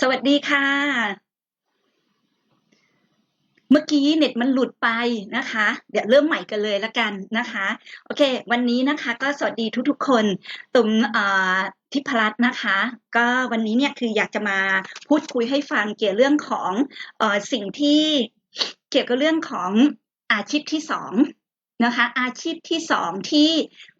สวัสดีค่ะ เมื่อกี้เน็ตมันหลุดไปนะคะ เดี๋ยวเริ่มใหม่กันเลยละกันนะคะ โอเค วันนี้นะคะก็สวัสดีทุกๆ คนตุ่มทิพรัตน์นะคะ ก็วันนี้เนี่ยคืออยากจะมาพูดคุยให้ฟังเกี่ยวเรื่องของออสิ่งที่เกี่ยวกับเรื่องของอาชีพที่สองนะคะ อาชีพที่สองที่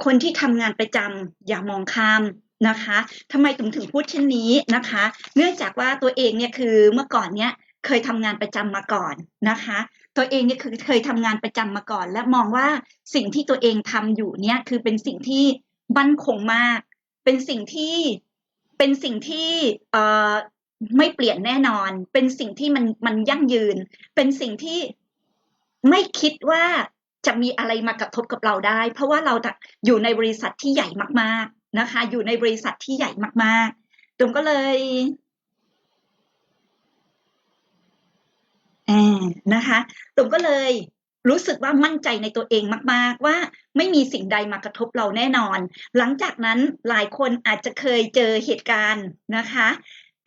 คนที่ทำงานประจำอย่ามองข้าม นะคะทำไมตุ่มถึงพูดเช่นนี้นะคะ เนื่องจากว่าตัวเองเนี่ยคือเมื่อก่อนเนี่ยเคยทำงานประจำมาก่อนนะคะ ตัวเองเนี่ยคือเคยทำงานประจำมาก่อน และมองว่าสิ่งที่ตัวเองทำอยู่เนี่ยคือเป็นสิ่งที่มั่นคงมาก เป็นสิ่งที่เป็นสิ่งที่เอ่อไม่เปลี่ยนแน่นอน เป็นสิ่งที่มันมันยั่งยืน เป็นสิ่งที่ไม่คิดว่าจะมีอะไรมากระทบกับเราได้ เพราะว่าเราอยู่ในบริษัทที่ใหญ่มากๆ นะคะ อยู่ในบริษัทที่ใหญ่มากๆตุมก็เลยอ่านะคะตุมก็เลยรู้สึกว่ามั่นใจในตัวเองมาก ๆ ว่าไม่มีสิ่งใดมากระทบเราแน่นอน หลังจากนั้นหลายคนอาจจะเคยเจอเหตุการณ์นะคะ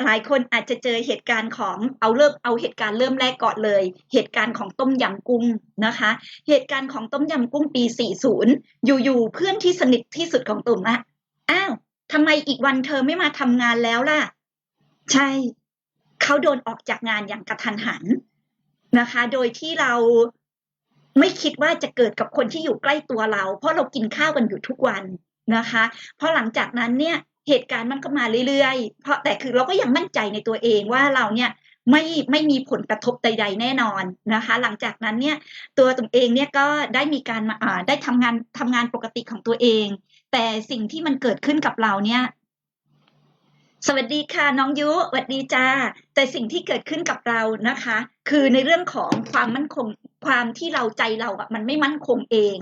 หลายคนอาจจะเจอเหตุการณ์ของเอาเริ่มเอาเหตุการณ์เริ่มแรกก่อนเลย เหตุการณ์ของต้มยำกุ้งนะคะ เหตุการณ์ของต้มยำกุ้งปี 40 อยู่ๆเพื่อนที่สนิทที่สุดของตุ่มอะ อ้าวทำไมอีกวันเธอไม่มาทำงานแล้วล่ะ ใช่ เขาโดนออกจากงานอย่างกระทันหันนะคะ โดยที่เราไม่คิดว่าจะเกิดกับคนที่อยู่ใกล้ตัวเรา เพราะเรากินข้าวกันอยู่ทุกวันนะคะ เพราะหลังจากนั้นเนี่ยเหตุการณ์มันก็มาเรื่อยๆ เพราะแต่คือเราก็ยังมั่นใจในตัวเองว่าเราเนี่ยไม่ไม่มีผลกระทบใด ๆ แน่นอนนะคะ หลังจากนั้นเนี่ยตัวตัวเองเนี่ยก็ได้มีการมาได้ทำงานทำงานปกติของตัวเอง แต่สิ่งที่มันเกิดขึ้นกับเราเนี่ย สวัสดีค่ะน้องยุสวัสดีจ้า แต่สิ่งที่เกิดขึ้นกับเรานะคะ คือในเรื่องของความมั่นคงความที่เราใจเราอะมันไม่มั่นคงเอง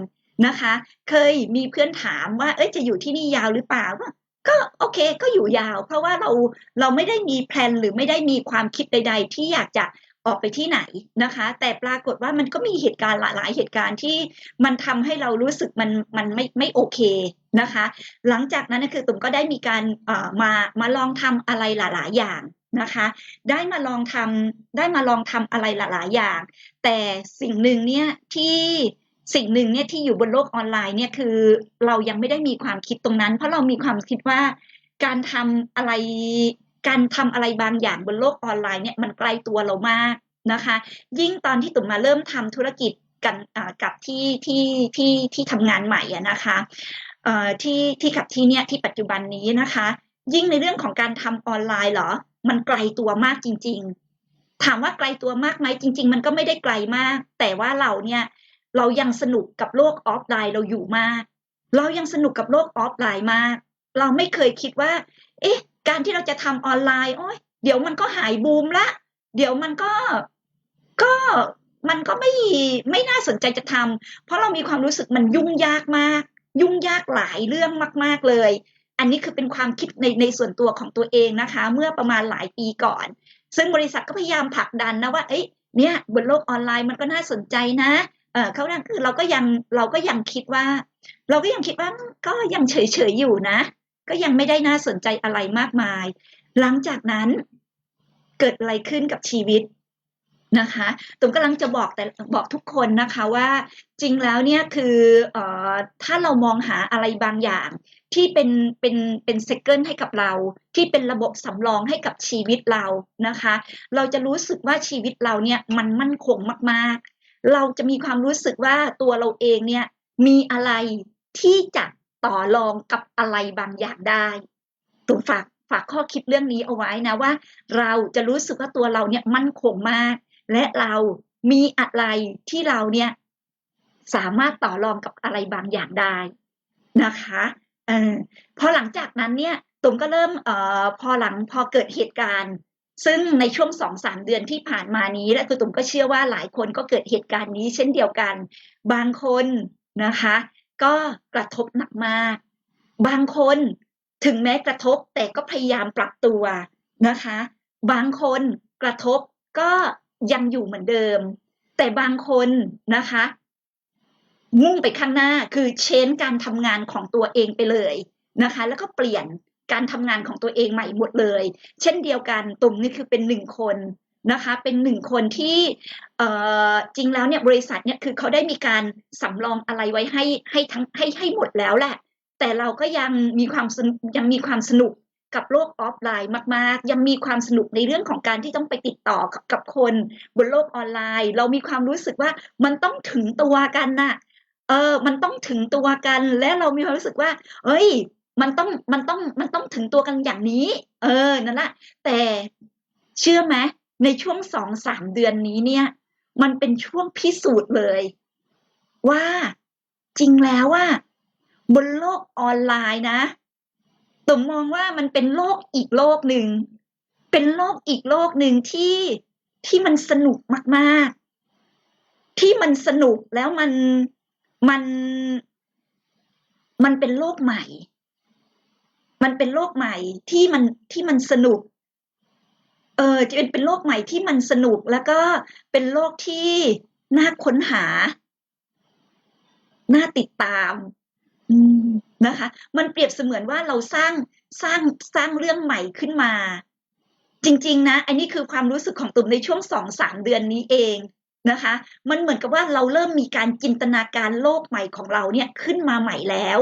นะคะ เคยมีเพื่อนถามว่า เอ้ยจะอยู่ที่นี่ยาวหรือเปล่าว่าก็โอเคก็อยู่ยาว เพราะว่าเราเราไม่ได้มีแพลนหรือไม่ได้มีความคิดใด ๆ ที่อยากจะ ออกไปที่ไหนนะคะ แต่ปรากฏว่ามันก็มีเหตุการณ์หลาย ๆ เหตุการณ์ที่มันทำให้เรารู้สึกมันมันไม่ไม่โอเคนะคะ หลังจากนั้นคือตุ่มก็ได้มีการมามาลองทำอะไรหลาย ๆ อย่างนะคะ ได้มาลองทำได้มาลองทำอะไรหลาย ๆ อย่าง แต่สิ่งหนึ่งเนี่ยที่สิ่งหนึ่งเนี่ยที่อยู่บนโลกออนไลน์เนี่ยคือเรายังไม่ได้มีความคิดตรงนั้น เพราะเรามีความคิดว่าการทำอะไร การทำอะไรบางอย่างบนโลกออนไลน์เนี่ยมันไกลตัวเรามากนะคะ ยิ่งตอนที่ตุ่มมาเริ่มทำธุรกิจกันกับที่ที่ที่ที่ทำงานใหม่อะนะคะที่ที่กับที่เนี่ยที่ปัจจุบันนี้นะคะ ยิ่งในเรื่องของการทำออนไลน์เหรอ มันไกลตัวมากจริง ๆ ถามว่าไกลตัวมากไหมจริง ๆ มันก็ไม่ได้ไกลมาก แต่ว่าเราเนี่ยเรายังสนุกกับโลกออฟไลน์เราอยู่มาก เรายังสนุกกับโลกออฟไลน์มาก เราไม่เคยคิดว่า เอ๊ะ การที่เราจะทำออนไลน์โอ้ยเดี๋ยวมันก็หายบูมละ เดี๋ยวมันก็ก็มันก็ไม่ไม่น่าสนใจจะทำเพราะเรามีความรู้สึกมันยุ่งยากมาก ยุ่งยากหลายเรื่องมาก ๆเลย อันนี้คือเป็นความคิดในในส่วนตัวของตัวเองนะคะ เมื่อประมาณหลายปีก่อน ซึ่งบริษัทก็พยายามผลักดันนะว่าเอ้ยเนี่ยบนโลกออนไลน์มันก็น่าสนใจนะเออเขาดังคือเราก็ยังเราก็ยังคิดว่า เราก็ยังคิดว่าก็ยังเฉยๆอยู่นะ ก็ยังไม่ได้น่าสนใจอะไรมากมาย หลังจากนั้นเกิดอะไรขึ้นกับชีวิตนะคะตุมกำลังจะบอกแต่บอกทุกคนนะคะว่าจริงแล้วเนี่ยคืออถ้าเรามองหาอะไรบางอย่างที่เป็นเป็นเป็นเซกเกิลให้กับเรา ที่เป็นระบบสำรองให้กับชีวิตเรานะคะ เราจะรู้สึกว่าชีวิตเราเนี่ยมันมั่นคงมาก ๆ เราจะมีความรู้สึกว่าตัวเราเองเนี่ยมีอะไรที่จะ ต่อรองกับอะไรบางอย่างได้ตัวฝากฝากข้อคิดเรื่องนี้เอาไว้นะว่า เราจะรู้สึกว่าตัวเราเนี่ยมั่นคงมาก และเรามีอะไรที่เราเนี่ยสามารถต่อรองกับอะไรบางอย่างได้นะคะเออพอหลังจากนั้นเนี่ยตุ่มก็เริ่มเอ่อพอหลังพอเกิดเหตุการณ์ ซึ่งในช่วงสองสามเดือนที่ผ่านมานี้ และคุณตุ่มก็เชื่อว่าหลายคนก็เกิดเหตุการณ์นี้เช่นเดียวกัน บางคนนะคะ ก็กระทบหนักมาก บางคนถึงแม้กระทบแต่ก็พยายามปรับตัวนะคะ บางคนกระทบก็ยังอยู่เหมือนเดิม แต่บางคนนะคะ มุ่งไปข้างหน้าคือเชนการทำงานของตัวเองไปเลยนะคะ แล้วก็เปลี่ยนการทำงานของตัวเองใหม่หมดเลย เช่นเดียวกันตุ่มนี่คือเป็นหนึ่งคน นะคะเป็นหนึ่งคนที่จริงแล้วเนี่ยบริษัทเนี่ยคือเขาได้มีการสำรองอะไรไว้ให้ให้ทั้งให้ให้หมดแล้วแหละ แต่เราก็ยังมีความยังมีความสนุกกับโลกออฟไลน์มาก ๆ ยังมีความสนุกในเรื่องของการที่ต้องไปติดต่อกับกับคนบนโลกออนไลน์ เรามีความรู้สึกว่ามันต้องถึงตัวกันน่ะเออ มันต้องถึงตัวกัน และเรามีความรู้สึกว่า เอ้ย มันต้อง มันต้อง มันต้องถึงตัวกันอย่างนี้ เออ นั่นแหละแต่เชื่อไหม ในช่วงสองสามเดือนนี้เนี่ย มันเป็นช่วงพิสูจน์เลย ว่าจริงแล้วว่า บนโลกออนไลน์นะตุ่มมองว่ามันเป็นโลกอีกโลกหนึ่งเป็นโลกอีกโลกหนึ่งที่ที่มันสนุกมากๆ ที่มันสนุกแล้วมันมันมันเป็นโลกใหม่ มันเป็นโลกใหม่ที่มันที่มันสนุก ออจะเป็นเป็นโลกใหม่ที่มันสนุกแล้วก็เป็นโลกที่น่าค้นหา น่าติดตามอืมนะคะ มันเปรียบเสมือนว่าเราสร้างสร้างสร้างเรื่องใหม่ขึ้นมา จริง ๆ นะ อันนี้คือความรู้สึกของตุ่มในช่วงสองสามเดือนนี้เองนะคะ มันเหมือนกับว่าเราเริ่มมีการจินตนาการโลกใหม่ของเราเนี่ยขึ้นมาใหม่แล้ว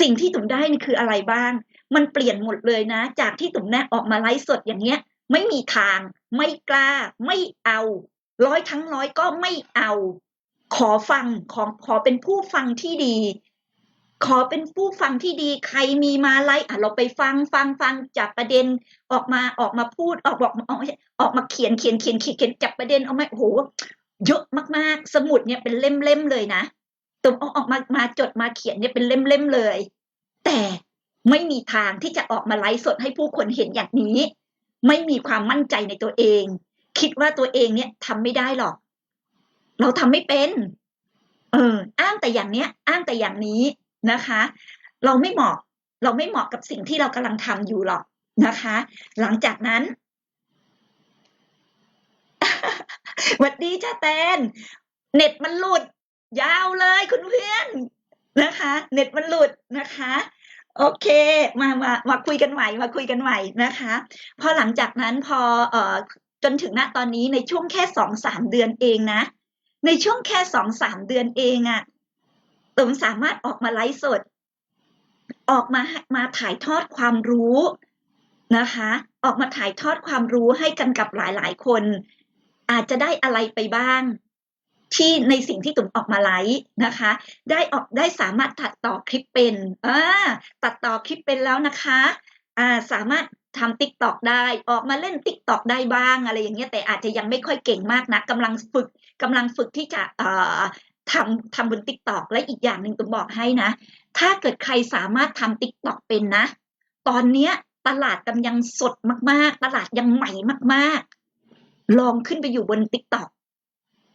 สิ่งที่ตุ่มได้นี่คืออะไรบ้าง มันเปลี่ยนหมดเลยนะ จากที่ตุ่มแน่ออกมาไลฟ์สดอย่างเงี้ย ไม่มีทาง ไม่กล้า ไม่เอา ร้อยทั้งร้อยก็ไม่เอา ขอฟังขอขอเป็นผู้ฟังที่ดี ขอเป็นผู้ฟังที่ดี ใครมีมาไลฟ์อะเราไปฟังฟังฟังจับประเด็นออกมาออกมาพูดออกบอกออกออกมาเขียนเขียนเขียนเขียนเขียนจับประเด็นเอามโอ้โหเยอะมากๆ สมุดเนี่ยเป็นเล่มๆเลยนะตุ่มเอาออกมามาจดมาเขียนเนี่ยเป็นเล่มๆเลย แต่ ไม่มีทางที่จะออกมาไลฟ์สดให้ผู้คนเห็นอย่างนี้ ไม่มีความมั่นใจในตัวเอง คิดว่าตัวเองเนี่ยทำไม่ได้หรอก เราทำไม่เป็น เออ อ้างแต่อย่างเนี้ย อ้างแต่อย่างนี้นะคะ เราไม่เหมาะ เราไม่เหมาะกับสิ่งที่เรากำลังทำอยู่หรอกนะคะ หลังจากนั้นหวัดดีจ้าแตน เน็ตมันหลุด ยาวเลยคุณเพื่อนนะคะ เน็ตมันหลุดนะคะ โอเคมามามาคุยกันใหม่มาคุยกันใหม่นะคะพอหลังจากนั้นพอเอ่อจนถึงณตอนนี้ในช่วงแค่สองสามเดือนเองนะ ในช่วงแค่สองสามเดือนเองอะตุมสามารถออกมาไลฟ์สด ออกมามาถ่ายทอดความรู้นะคะ ออกมาถ่ายทอดความรู้ให้กันกับหลายๆ คน อาจจะได้อะไรไปบ้าง ที่ในสิ่งที่ตุ่มออกมาไลฟ์นะคะ ได้ออกได้สามารถตัดต่อคลิปเป็นอ่าตัดต่อคลิปเป็นแล้วนะคะอ่าสามารถทำติ๊กตอกได้ออกมาเล่นติ๊กตอกได้บ้างอะไรอย่างเงี้ยแต่อาจจะยังไม่ค่อยเก่งมากนะกำลังฝึกกำลังฝึกที่จะเอ่อทำทำบนติ๊กตอกและอีกอย่างหนึ่งตุ่มบอกให้นะ ถ้าเกิดใครสามารถทำติ๊กตอกเป็นนะ ตอนเนี้ยตลาดกำลังสดมากๆ ตลาดยังใหม่มากๆ ลองขึ้นไปอยู่บนติ๊กตอก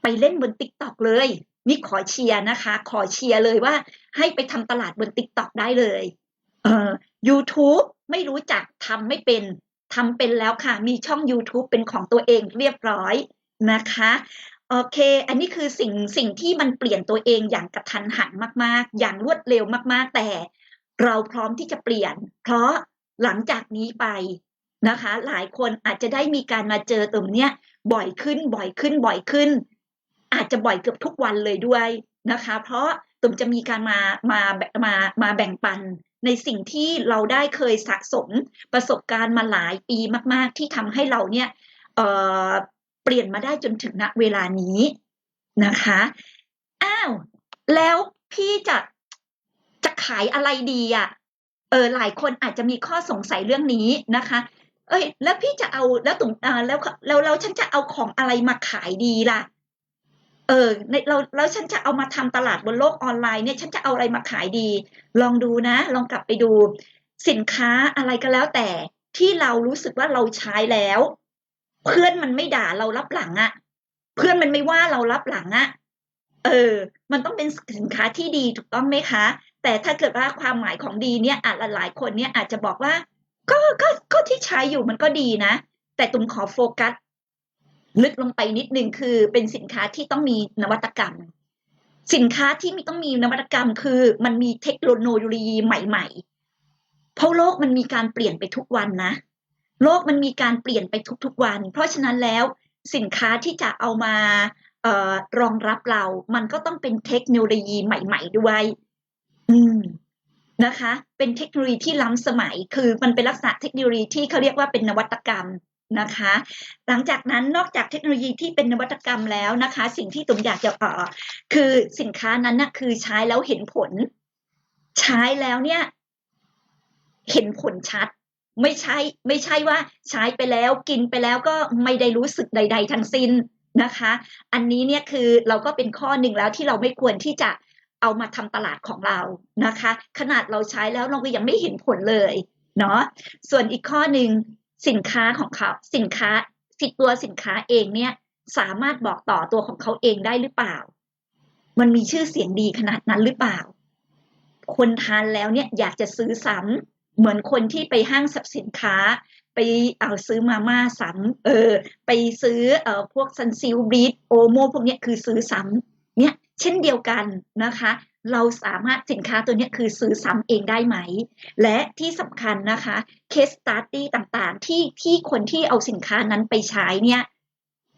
ไปเล่นบนติ๊กตอกเลย นี่ขอเชียร์นะคะ ขอเชียร์เลยว่าให้ไปทำตลาดบนติ๊กตอกได้เลยเอ่อ YouTube ไม่รู้จักทำไม่เป็นทำเป็นแล้วค่ะ มีช่อง YouTube เป็นของตัวเองเรียบร้อยนะคะโอเค อันนี้คือสิ่งสิ่งที่มันเปลี่ยนตัวเองอย่างกระทันหันมาก ๆ อย่างรวดเร็วมากๆ แต่เราพร้อมที่จะเปลี่ยน เพราะหลังจากนี้ไปนะคะ หลายคนอาจจะได้มีการมาเจอตรงเนี้ยบ่อยขึ้นบ่อยขึ้นบ่อยขึ้น อาจจะบ่อยเกือบทุกวันเลยด้วยนะคะ เพราะตุ่มจะมีการมามามามาแบ่งปันในสิ่งที่เราได้เคยสะสมประสบการณ์มาหลายปีมาก ๆ ที่ทำให้เราเนี่ยเออเปลี่ยนมาได้จนถึงณเวลานี้นะคะ อ้าว แล้วพี่จะจะขายอะไรดีอะเออหลายคนอาจจะมีข้อสงสัยเรื่องนี้นะคะ เอ้ย แล้วพี่จะเอาแล้วตุ่มอ่าแล้วแล้วแล้วฉันจะเอาของอะไรมาขายดีล่ะ เออในเราแล้วฉันจะเอามาทำตลาดบนโลกออนไลน์เนี่ยฉันจะเอาอะไรมาขายดี ลองดูนะ ลองกลับไปดู สินค้าอะไรก็แล้วแต่ที่เรารู้สึกว่าเราใช้แล้ว เพื่อนมันไม่ด่าเรารับหลังอะเพื่อนมันไม่ว่าเรารับหลังอะเออ มันต้องเป็นสินค้าที่ดีถูกต้องไหมคะ แต่ถ้าเกิดว่าความหมายของดีเนี่ยอาจหลายคนเนี่ยอาจจะบอกว่า ก็ก็ก็ที่ใช้อยู่มันก็ดีนะ แต่ตุ่มขอโฟกัส ลึกลงไปนิดนึงคือเป็นสินค้าที่ต้องมีนวัตกรรม สินค้าที่มีต้องมีนวัตกรรม คือ มันมีเทคโนโลยีใหม่ ๆ เพราะโลกมันมีการเปลี่ยนไปทุกวันนะ โลกมันมีการเปลี่ยนไปทุกๆวัน เพราะฉะนั้นแล้วสินค้าที่จะเอามาออรองรับเรา มันก็ต้องเป็นเทคโนโลยีใหม่ ๆ ด้วย อืมนะคะ เป็นเทคโนโลยีที่ล้ำสมัย คือมันเป็นลักษณะเทคโนโลยีที่เขาเรียกว่าเป็นนวัตกรรม นะคะ หลังจากนั้นนอกจากเทคโนโลยีที่เป็นนวัตกรรมแล้วนะคะ สิ่งที่ตุ่มอยากจะเอ่อคือสินค้านั้นนะคือใช้แล้วเห็นผล ใช้แล้วเนี่ย เห็นผลชัด ไม่ใช่ไม่ใช่ว่าใช้ไปแล้วกินไปแล้วก็ไม่ได้รู้สึกใด ๆ ทั้งสิ้นนะคะ อันนี้เนี่ยคือเราก็เป็นข้อหนึ่งแล้วที่เราไม่ควรที่จะเอามาทำตลาดของเรานะคะ ขนาดเราใช้แล้วเราก็ยังไม่เห็นผลเลยเนาะส่วนอีกข้อหนึ่ง สินค้าของเขาสินค้าสิตัวสินค้าเองเนี่ยสามารถบอกต่อตัวของเขาเองได้หรือเปล่า มันมีชื่อเสียงดีขนาดนั้นหรือเปล่า คนทานแล้วเนี่ยอยากจะซื้อซ้ำเหมือนคนที่ไปห้างสรรพสินค้า ไปเอาซื้อมาม่าซ้ำเออ ไปซื้อเอ่อพวกซันซิลบีทโอโมพวกเนี้ยคือซื้อซ้ำเนี่ยเช่นเดียวกันนะคะ เราสามารถสินค้าตัวนี้คือซื้อซ้ำเองได้ไหม และที่สำคัญนะคะเคสตัดดี้ต่างๆ ที่ที่คนที่เอาสินค้านั้นไปใช้เนี่ย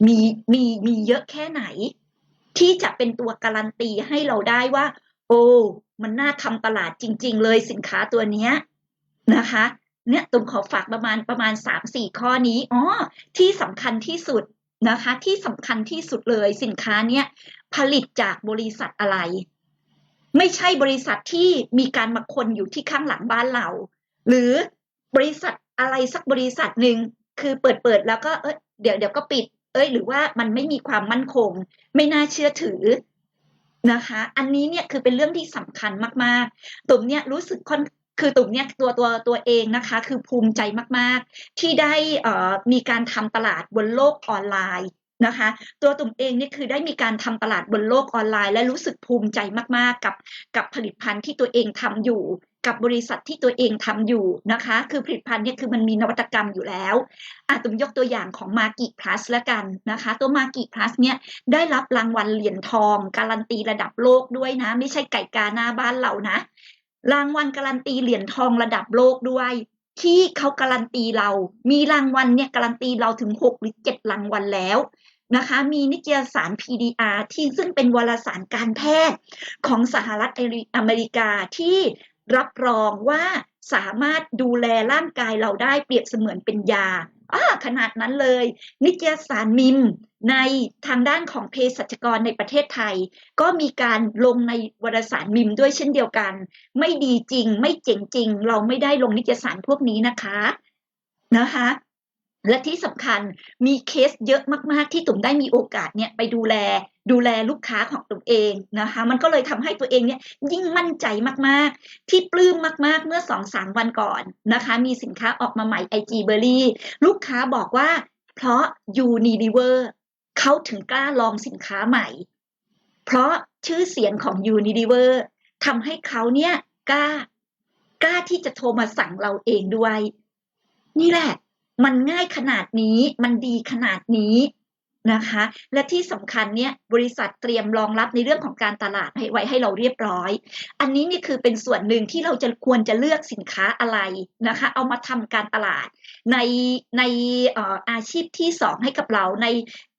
มีมีมีเยอะแค่ไหน ที่จะเป็นตัวการันตีให้เราได้ว่า โอ้มันน่าทำตลาดจริง ๆ เลยสินค้าตัวนี้นะคะ เนี่ยตุ่มขอฝากประมาณประมาณสามสี่ข้อนี้อ๋อที่สำคัญที่สุดนะคะ ที่สำคัญที่สุดเลยสินค้าเนี้ยผลิตจากบริษัทอะไร ไม่ใช่บริษัทที่มีการมาคนอยู่ที่ข้างหลังบ้านเรา หรือบริษัทอะไรสักบริษัทหนึ่งคือเปิดเปิดแล้วก็เอ้ยเดี๋ยวเดี๋ยวก็ปิด เอ้ย หรือว่ามันไม่มีความมั่นคง ไม่น่าเชื่อถือนะคะ อันนี้เนี่ยคือเป็นเรื่องที่สำคัญมากๆตุ่มเนี่ยรู้สึกค่อนคือตุ่มเนี่ยตัวตัวตัวเองนะคะ คือภูมิใจมากๆ ที่ได้เอ่อมีการทำตลาดบนโลกออนไลน์ นะคะ ตัวตุ่มเองเนี่ยคือได้มีการทำตลาดบนโลกออนไลน์ และรู้สึกภูมิใจมากๆ กับกับผลิตภัณฑ์ที่ตัวเองทำอยู่ กับบริษัทที่ตัวเองทำอยู่นะคะ คือผลิตภัณฑ์เนี่ยคือมันมีนวัตกรรมอยู่แล้วอาตุ่มยกตัวอย่างของมากิพลัสแล้วกันนะคะ ตัวมากิพลัสเนี่ยได้รับรางวัลเหรียญทอง การันตีระดับโลกด้วยนะ ไม่ใช่ไก่กาหน้าบ้านเรานะ รางวัลการันตีเหรียญทองระดับโลกด้วยที่เขาการันตีเรา มีรางวัลเนี่ยการันตีเราถึง 6 หรือ 7 รางวัลแล้ว นะคะมีนิตยสาร PDR ที่ซึ่งเป็นวารสารการแพทย์ของสหรัฐอเมริกาที่รับรองว่าสามารถดูแลร่างกายเราได้เปรียบเสมือนเป็นยาอ่าขนาดนั้นเลย นิตยสารมิมในทางด้านของเภสัชกรในประเทศไทย ก็มีการลงในวารสารมิมด้วยเช่นเดียวกัน ไม่ดีจริง ไม่เจ๋งจริง เราไม่ได้ลงนิตยสารพวกนี้นะคะนะคะ และที่สำคัญมีเคสเยอะมาก ๆ ที่ตุ่มได้มีโอกาสเนี่ยไปดูแลดูแลลูกค้าของตุ่มเองนะคะมันก็เลยทำให้ตัวเองเนี่ยยิ่งมั่นใจมากๆ ที่ปลื้มมากๆเมื่อสองสามวันก่อนนะคะ มีสินค้าออกมาใหม่ IG b e r r y ลูกค้าบอกว่า เพราะ Unilever เขาถึงกล้าลองสินค้าใหม่ เพราะชื่อเสียงของ Unilever ทำให้เขาเนี่ยกล้ากล้าที่จะโทรมาสั่งเราเองด้วย นี่แหละ มันง่ายขนาดนี้มันดีขนาดนี้นะคะ และที่สำคัญเนี่ยบริษัทเตรียมรองรับในเรื่องของการตลาดให้ไว้ให้เราเรียบร้อย อันนี้นี่คือเป็นส่วนหนึ่งที่เราจะควรจะเลือกสินค้าอะไรนะคะ เอามาทำการตลาดในในอาชีพที่สองให้กับเราใน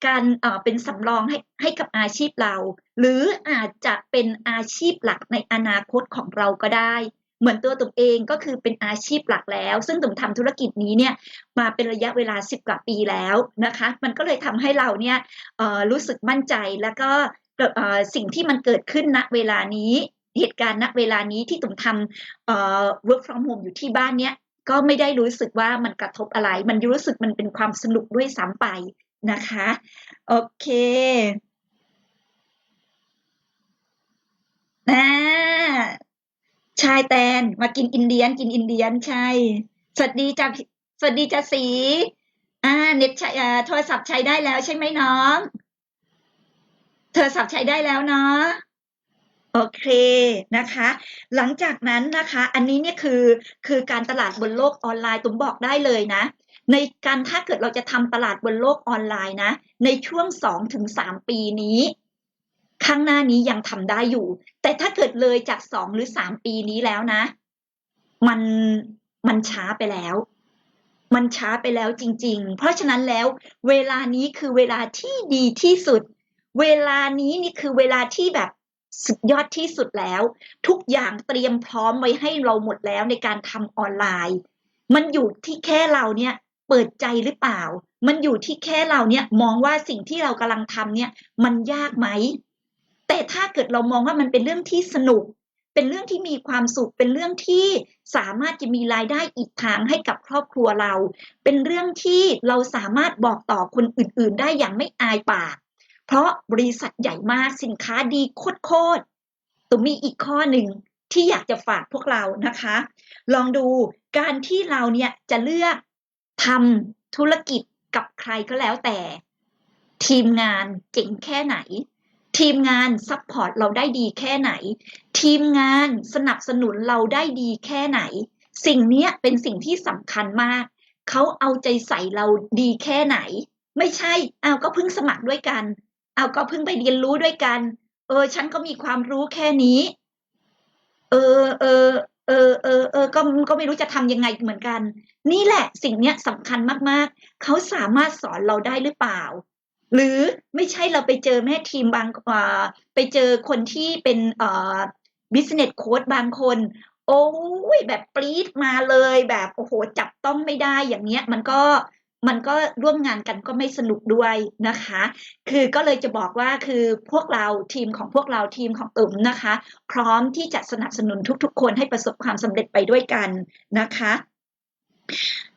การเป็นสำรองให้ให้กับอาชีพเรา หรืออาจจะเป็นอาชีพหลักในอนาคตของเราก็ได้ เหมือนตัวตุ่มเองก็คือเป็นอาชีพหลักแล้ว ซึ่งตุ่มทำธุรกิจนี้เนี่ยมาเป็นระยะเวลา 10 กว่าปีแล้วนะคะ มันก็เลยทำให้เราเนี่ยรู้สึกมั่นใจแล้วก็สิ่งที่มันเกิดขึ้นณเวลานี้เหตุการณ์ณเวลานี้ที่ตุ่มทำเอ่อ work from home อยู่ที่บ้านเนี่ยก็ไม่ได้รู้สึกว่ามันกระทบอะไร มันรู้สึกมันเป็นความสนุกด้วยซ้ำไปนะคะ โอเคอ่ ชายแตนมากินอินเดียนกินอินเดียนใช่ สวัสดีจ้าสวัสดีจ้าสี อ่า เน็ตใช้อ่าโทรศัพท์ใช้ได้แล้วใช่ไหมน้อง โทรศัพท์ใช้ได้แล้วเนาะโอเคนะคะ หลังจากนั้นนะคะ อันนี้เนี่ยคือคือการตลาดบนโลกออนไลน์ตุ้มบอกได้เลยนะ ในการถ้าเกิดเราจะทำตลาดบนโลกออนไลน์นะ ในช่วงสองถึงสามปีนี้ ข้างหน้านี้ยังทำได้อยู่ แต่ถ้าเกิดเลยจากสองหรือสามปีนี้แล้วนะ มันมันช้าไปแล้ว มันช้าไปแล้วจริง ๆ เพราะฉะนั้นแล้ว เวลานี้คือเวลาที่ดีที่สุด เวลานี้นี่คือเวลาที่แบบสุดยอดที่สุดแล้ว ทุกอย่างเตรียมพร้อมไว้ให้เราหมดแล้วในการทำออนไลน์ มันอยู่ที่แค่เราเนี่ยเปิดใจหรือเปล่า มันอยู่ที่แค่เราเนี่ยมองว่าสิ่งที่เรากำลังทำเนี่ย มันยากไหม แต่ถ้าเกิดเรามองว่ามันเป็นเรื่องที่สนุก เป็นเรื่องที่มีความสุข เป็นเรื่องที่สามารถจะมีรายได้อีกทางให้กับครอบครัวเรา เป็นเรื่องที่เราสามารถบอกต่อคนอื่น ๆ ได้อย่างไม่อายปาก เพราะบริษัทใหญ่มากสินค้าดีโคตรๆตัวมีอีกข้อหนึ่งที่อยากจะฝากพวกเรานะคะ ลองดูการที่เราเนี่ยจะเลือกทำธุรกิจกับใครก็แล้วแต่ ทีมงานเก่งแค่ไหน ทีมงานซัพพอร์ตเราได้ดีแค่ไหน ทีมงานสนับสนุนเราได้ดีแค่ไหน สิ่งนี้เป็นสิ่งที่สำคัญมาก เขาเอาใจใส่เราดีแค่ไหน ไม่ใช่เอาก็เพิ่งสมัครด้วยกัน เอาก็เพิ่งไปเรียนรู้ด้วยกัน เออ ฉันก็มีความรู้แค่นี้ เออเออเออเออเออก็ก็ไม่รู้จะทำยังไงเหมือนกัน นี่แหละสิ่งเนี้ยสำคัญมากๆ เขาสามารถสอนเราได้หรือเปล่า หรือไม่ใช่เราไปเจอแม่ทีมบางอ่าไปเจอคนที่เป็นเอ่อ business coach บางคน โอ้ยแบบปรี๊ดมาเลยแบบโอ้โหจับต้องไม่ได้อย่างเนี้ยมันก็มันก็ร่วมงานกันก็ไม่สนุกด้วยนะคะ คือก็เลยจะบอกว่าคือพวกเราทีมของพวกเราทีมของตุ๋มนะคะ พร้อมที่จะสนับสนุนทุกๆ คนให้ประสบความสำเร็จไปด้วยกันนะคะ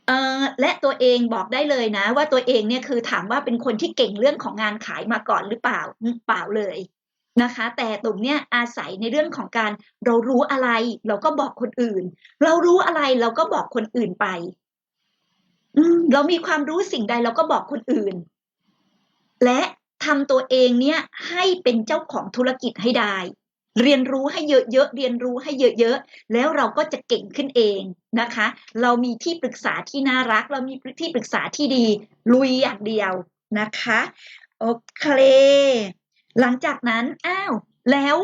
เออและตัวเองบอกได้เลยนะ ว่าตัวเองเนี่ยคือถามว่าเป็นคนที่เก่งเรื่องของงานขายมาก่อนหรือเปล่าเปล่าเลยนะคะ แต่ตุ่มเนี่ยอาศัยในเรื่องของการเรารู้อะไรเราก็บอกคนอื่น เรารู้อะไรเราก็บอกคนอื่นไปอืเรามีความรู้สิ่งใดเราก็บอกคนอื่น และทำตัวเองเนี่ยให้เป็นเจ้าของธุรกิจให้ได้ เรียนรู้ให้เยอะๆ เรียนรู้ให้เยอะๆ แล้วเราก็จะเก่งขึ้นเองนะคะ เรามีที่ปรึกษาที่น่ารัก เรามีที่ปรึกษาที่ดี ลุยอย่างเดียวนะคะ โอเค หลังจากนั้น อ้าว แล้ว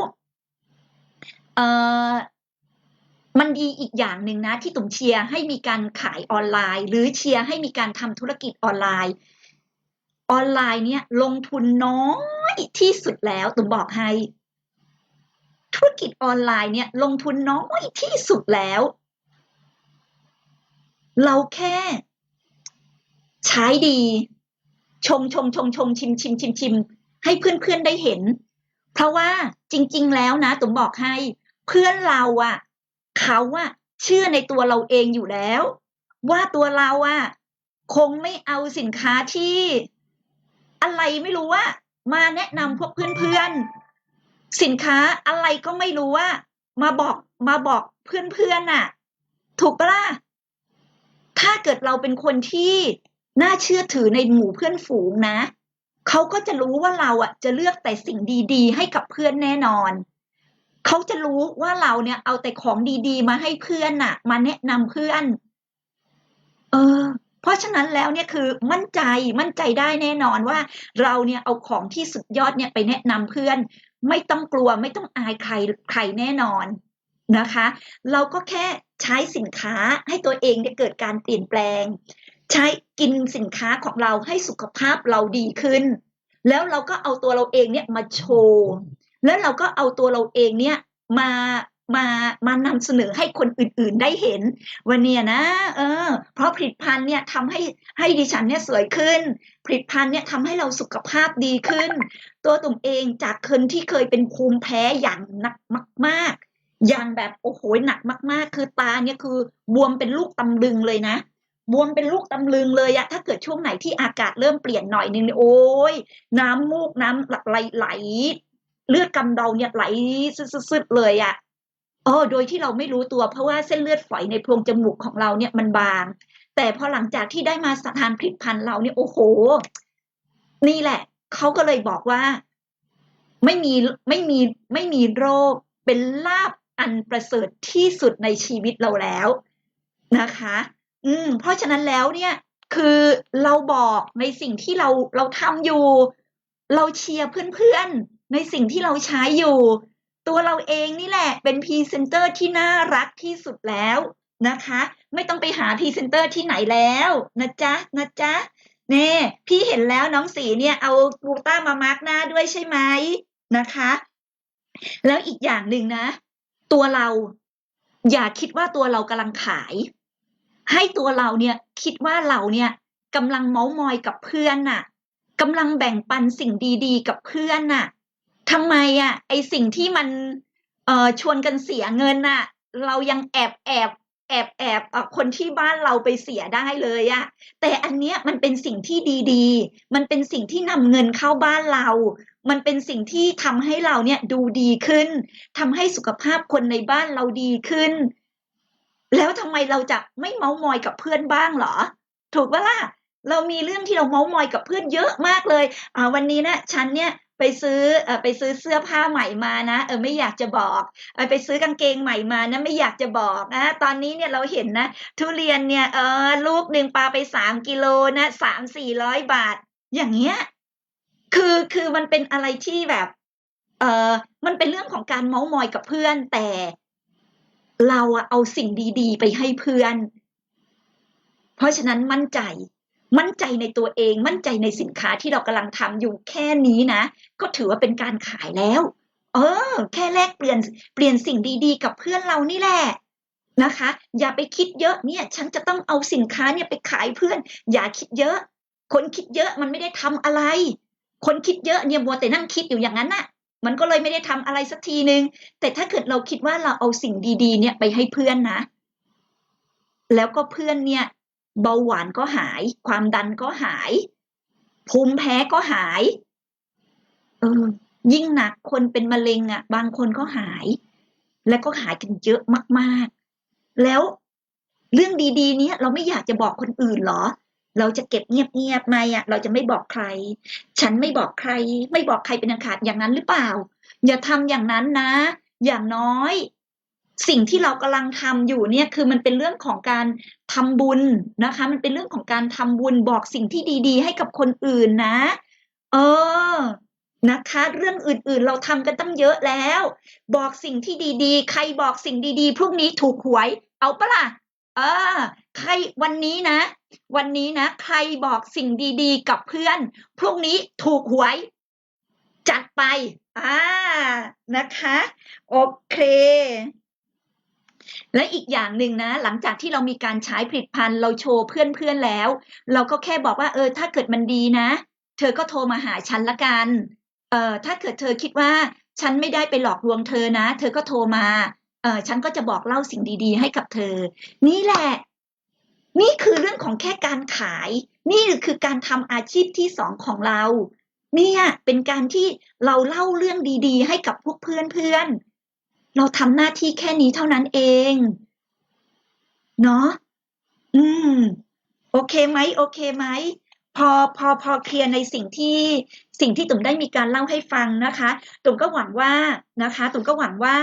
เอ่อมันดีอีกอย่างหนึ่งนะ ที่ตุ่มเชียร์ให้มีการขายออนไลน์ หรือเชียร์ให้มีการทำธุรกิจออนไลน์ ออนไลน์เนี่ยลงทุนน้อยที่สุดแล้วตุ่มบอกให้ ธุรกิจออนไลน์เนี่ยลงทุนน้อยที่สุดแล้ว เราแค่ ใช้ดี ชงชงชงชงชิมชิมชิมชิมให้เพื่อนๆได้เห็น เพราะว่าจริง ๆ แล้วนะตุ่มบอกให้ เพื่อนเราอะ่ะ เขาอะเชื่อในตัวเราเองอยู่แล้ว ว่าตัวเราอะคงไม่เอาสินค้าที่ อะไรไม่รู้ว่ามาแนะนำพวกเพื่อนๆ สินค้าอะไรก็ไม่รู้ว่า มาบอกมาบอกเพื่อนๆน่ะ ถูกปะล่ะถ้าเกิดเราเป็นคนที่น่าเชื่อถือในหมู่เพื่อนฝูงนะเขาก็จะรู้ว่าเราอะ จะเลือกแต่สิ่งดี ๆ ให้กับเพื่อนแน่นอนเขาจะรู้ว่าเราเนี่ย เอาแต่ของดีๆ มาให้เพื่อนน่ะ มาแนะนำเพื่อน เออ เพราะฉะนั้นแล้วเนี่ยคือมั่นใจมั่นใจได้แน่นอนว่า เราเนี่ยเอาของที่สุดยอดเนี่ยไปแนะนำเพื่อน ไม่ต้องกลัวไม่ต้องอายใครใครแน่นอนนะคะ เราก็แค่ใช้สินค้าให้ตัวเองได้เกิดการเปลี่ยนแปลง ใช้กินสินค้าของเราให้สุขภาพเราดีขึ้น แล้วเราก็เอาตัวเราเองเนี่ยมาโชว์ แล้วเราก็เอาตัวเราเองเนี่ยมา มามานำเสนอให้คนอื่นๆได้เห็น วันเนี้ยนะ เออ เพราะผลิตภัณฑ์เนี่ยทำให้ให้ดิฉันเนี่ยสวยขึ้น ผลิตภัณฑ์เนี่ยทำให้เราสุขภาพดีขึ้น ตัวตุ่มเองจากคนที่เคยเป็นภูมิแพ้อย่างหนักมาก ๆ อย่างแบบโอ้โหหนักมาก ๆ คือตาเนี่ยคือบวมเป็นลูกตำลึงเลยนะบวมเป็นลูกตำลึงเลยอะถ้าเกิดช่วงไหนที่อากาศเริ่มเปลี่ยนหน่อยนึงโอ้ยน้ำมูกน้ำไหลไหล เลือดกำเดาเนี่ยไหลซึดๆเลยอะ เออโดยที่เราไม่รู้ตัวเพราะว่าเส้นเลือดฝอยในโพรงจมูกของเราเนี่ยมันบาง แต่พอหลังจากที่ได้มาทานผลิตภัณฑ์เราเนี่ยโอ้โห นี่แหละเขาก็เลยบอกว่า ไม่มีไม่มีไม่มีโรคเป็นลาบอันประเสริฐที่สุดในชีวิตเราแล้วนะคะ อืม เพราะฉะนั้นแล้วเนี่ย คือเราบอกในสิ่งที่เราเราทำอยู่ เราเชียร์เพื่อนๆในสิ่งที่เราใช้อยู่ ตัวเราเองนี่แหละเป็นพรีเซนเตอร์ที่น่ารักที่สุดแล้วนะคะ ไม่ต้องไปหาพรีเซนเตอร์ที่ไหนแล้วนะจ๊ะนะจ๊ะเน่พี่เห็นแล้วน้องสีเนี่ยเอากลูต้ามามาร์กหน้าด้วยใช่ไหมนะคะ แล้วอีกอย่างหนึ่งนะ ตัวเราอย่าคิดว่าตัวเรากำลังขาย ให้ตัวเราเนี่ยคิดว่าเราเนี่ยกำลังเมาส์มอยกับเพื่อนน่ะกำลังแบ่งปันสิ่งดีๆ กับเพื่อนน่ะ ทำไมอะ ไอสิ่งที่มันเอ่อชวนกันเสียเงินน่ะ เรายังแอบแอบแอบแอบเอ่อคนที่บ้านเราไปเสียได้เลยอะแต่อันเนี้ยมันเป็นสิ่งที่ดีๆ มันเป็นสิ่งที่นำเงินเข้าบ้านเรา มันเป็นสิ่งที่ทำให้เราเนี่ยดูดีขึ้นทำให้สุขภาพคนในบ้านเราดีขึ้น แล้วทำไมเราจะไม่เมามอยกับเพื่อนบ้างเหรอ ถูกปะล่ะเรามีเรื่องที่เราเมามอยกับเพื่อนเยอะมากเลยอ่าวันนี้นะฉันเนี่ย ไปซื้อเออไปซื้อเสื้อผ้าใหม่มานะเออไม่อยากจะบอกเออไปซื้อกางเกงใหม่มานะไม่อยากจะบอกนะตอนนี้เนี่ยเราเห็นนะ ทุเรียนเนี่ยเออลูกหนึ่งปลาไปสามกิโลนะสามสี่ร้อยบาท อย่างเงี้ยคือคือมันเป็นอะไรที่แบบเออมันเป็นเรื่องของการเมาส์มอยกับเพื่อนแต่เราอะเอาสิ่งดี ๆ ไปให้เพื่อน เพราะฉะนั้นมั่นใจ มั่นใจในตัวเอง มั่นใจในสินค้าที่เรากำลังทำอยู่แค่นี้นะ ก็ถือว่าเป็นการขายแล้ว เออ แค่แลกเปลี่ยนเปลี่ยนสิ่งดีๆ กับเพื่อนเรานี่แหละนะคะ อย่าไปคิดเยอะเนี่ย ฉันจะต้องเอาสินค้าเนี่ยไปขายเพื่อน อย่าคิดเยอะ คนคิดเยอะมันไม่ได้ทำอะไร คนคิดเยอะเนี่ยมัวแต่นั่งคิดอยู่อย่างนั้นน่ะ มันก็เลยไม่ได้ทำอะไรสักทีนึง แต่ถ้าเกิดเราคิดว่าเราเอาสิ่งดีๆ เนี่ยไปให้เพื่อนนะ แล้วก็เพื่อนเนี่ย เบาหวานก็หาย ความดันก็หาย ภูมิแพ้ก็หาย เออ ยิ่งหนักคนเป็นมะเร็งอะ บางคนก็หาย และก็หายกันเยอะมากๆ แล้วเรื่องดีๆ เนี้ยเราไม่อยากจะบอกคนอื่นเหรอ เราจะเก็บเงียบๆไหมอะ เราจะไม่บอกใคร ฉันไม่บอกใคร ไม่บอกใครเป็นอันขาดอย่างนั้นหรือเปล่า อย่าทำอย่างนั้นนะ อย่างน้อย สิ่งที่เรากำลังทำอยู่เนี่ยคือมันเป็นเรื่องของการทำบุญนะคะ มันเป็นเรื่องของการทำบุญบอกสิ่งที่ดี ๆ ให้กับคนอื่นนะ เออนะคะ เรื่องอื่นๆ เราทำกันตั้งเยอะแล้ว บอกสิ่งที่ดีๆ ใครบอกสิ่งดีๆพรุ่งนี้ถูกหวย เอาปะล่ะเออ ใครวันนี้นะ วันนี้นะ ใครบอกสิ่งดีๆ กับเพื่อน พรุ่งนี้ถูกหวย จัดไปอ่านะคะ โอเค และอีกอย่างหนึ่งนะ หลังจากที่เรามีการใช้ผลิตภัณฑ์เราโชว์เพื่อนๆแล้ว เราก็แค่บอกว่าเออถ้าเกิดมันดีนะ เธอก็โทรมาหาฉันละกันเออถ้าเกิดเธอคิดว่าฉันไม่ได้ไปหลอกลวงเธอนะ เธอก็โทรมาเออฉันก็จะบอกเล่าสิ่งดีๆ ให้กับเธอ นี่แหละ นี่คือเรื่องของแค่การขาย นี่คือการทำอาชีพที่สองของเรา เนี่ยเป็นการที่เราเล่าเรื่องดีๆ ให้กับพวกเพื่อนๆ เราทำหน้าที่แค่นี้เท่านั้นเอง เนาะอืม โอเคไหมโอเคไหมพอพอพอเคลียร์ในสิ่งที่สิ่งที่ตุ่มได้มีการเล่าให้ฟังนะคะ ตุ่มก็หวังว่านะคะ ตุ่มก็หวังว่า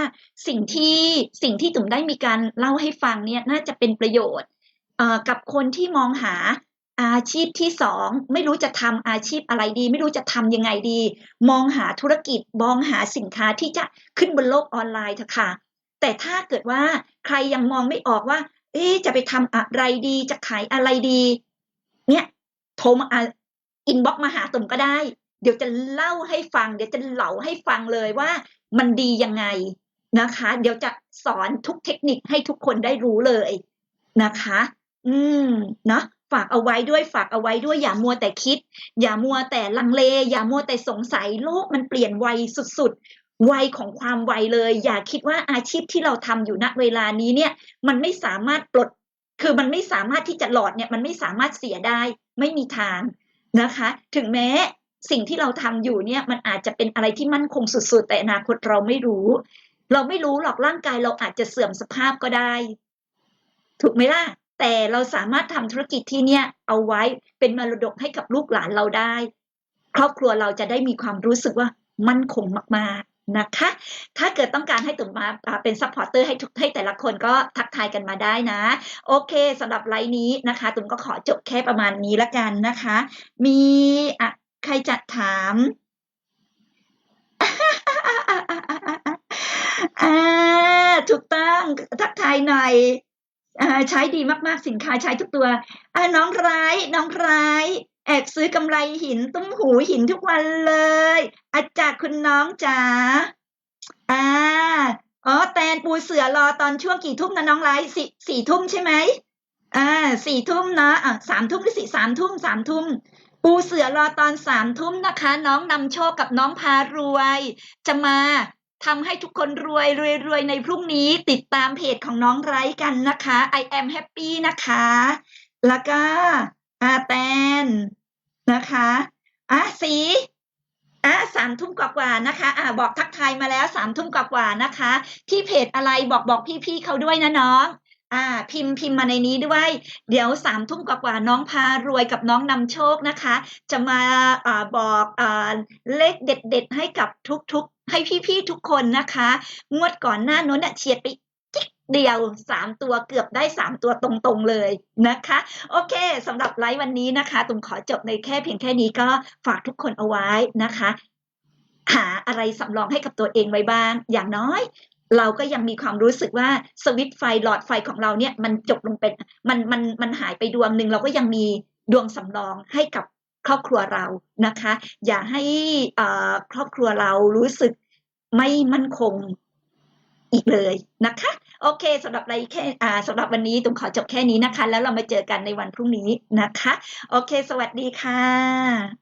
สิ่งที่สิ่งที่ตุ่มได้มีการเล่าให้ฟังเนี่ยน่าจะเป็นประโยชน์เอ่อกับคนที่มองหา อาชีพที่สองไม่รู้จะทำอาชีพอะไรดี ไม่รู้จะทำยังไงดี มองหาธุรกิจมองหาสินค้าที่จะขึ้นบนโลกออนไลน์เถอะค่ะ แต่ถ้าเกิดว่าใครยังมองไม่ออกว่า เอ๊จะไปทำอะไรดีจะขายอะไรดี เนี่ยโทรมาอินบ็อกมาหาตุ่มก็ได้ เดี๋ยวจะเล่าให้ฟัง เดี๋ยวจะเล่าให้ฟังเลยว่า มันดียังไงนะคะ เดี๋ยวจะสอนทุกเทคนิคให้ทุกคนได้รู้เลยนะคะ อืมเนาะ ฝากเอาไว้ด้วยฝากเอาไว้ด้วยอย่ามัวแต่คิด อย่ามัวแต่ลังเล อย่ามัวแต่สงสัยโลกมันเปลี่ยนไวสุดๆวัยของความไวเลย อย่าคิดว่าอาชีพที่เราทำอยู่ณเวลานี้เนี่ย มันไม่สามารถปลด คือมันไม่สามารถที่จะหลอดเนี่ยมันไม่สามารถเสียได้ ไม่มีทางนะคะ ถึงแม้สิ่งที่เราทำอยู่เนี่ยมันอาจจะเป็นอะไรที่มั่นคงสุดๆ แต่อนาคตเราไม่รู้ เราไม่รู้หรอกร่างกายเราอาจจะเสื่อมสภาพก็ได้ ถูกไหมล่ะ แต่เราสามารถทำธุรกิจที่เนี่ยเอาไว้เป็นมรดกให้กับลูกหลานเราได้ ครอบครัวเราจะได้มีความรู้สึกว่ามั่นคงมากๆนะคะ ถ้าเกิดต้องการให้ตุ่มมาเป็นซัพพอร์เตอร์ให้ทุกให้แต่ละคนก็ทักทายกันมาได้นะ โอเคสำหรับไลน์นี้นะคะ ตุ่มก็ขอจบแค่ประมาณนี้ละกันนะคะ มีอะใครจะถามอ่าถูกต้องทักทายหน่อย ใช้ดีมากๆสินค้าใช้ทุกตัวน้องร้ายน้องร้ายแอบซื้อกำไรหินตุ้มหูหินทุกวันเลย อาจากคุณน้องจ๋าอ่าอ๋อแตนปูเสือรอตอนช่วงกี่ทุ่มนะน้องร้ายสี่สี่ทุ่มใช่ไหมอ่าสี่ทุ่มนะอะสามทุ่มหรือสี่สามทุ่มสามทุ่มปูเสือรอตอนสามทุ่มนะคะ น้องนำโชคกับน้องพารวย จะมา ทำให้ทุกคนรวยรวยรวยในพรุ่งนี้ติดตามเพจของน้องไร้กันนะคะ I am happy นะคะ แล้วก็อาแตนนะคะอะสีอะสามทุ่มกว่าๆนะคะอะบอกทักทายมาแล้วสามทุ่มกว่าๆนะคะ ที่เพจอะไรบอกบอกพี่ๆเขาด้วยนะน้องอ่าพิมพ์พิมพ์มาในนี้ด้วย เดี๋ยวสามทุ่มกว่าๆน้องพารวยกับน้องนำโชคนะคะ จะมาอ่าบอกอ่าเลขเด็ดๆให้กับทุกๆให้พี่ๆทุกคนนะคะ งวดก่อนหน้านั้นน่ะเฉียดไปจิ๊กเดียวสามตัวเกือบได้สามตัวตรงๆเลยนะคะ โอเคสำหรับไลฟ์วันนี้นะคะตุ่มขอจบในแค่เพียงแค่นี้ก็ฝากทุกคนเอาไว้นะคะ หาอะไรสำรองให้กับตัวเองไว้บ้าง อย่างน้อยเราก็ยังมีความรู้สึกว่าสวิตช์ไฟหลอดไฟของเราเนี่ยมันจบลงเป็นมันมันมันหายไปดวงหนึ่งเราก็ยังมีดวงสำรองให้กับ ครอบครัวเรานะคะ อย่าให้ครอบครัวเรารู้สึกไม่มั่นคงอีกเลยนะคะ โอเคสำหรับอะไรแค่สำหรับวันนี้ตุ้มขอจบแค่นี้นะคะ แล้วเรามาเจอกันในวันพรุ่งนี้นะคะ โอเค สวัสดีค่ะ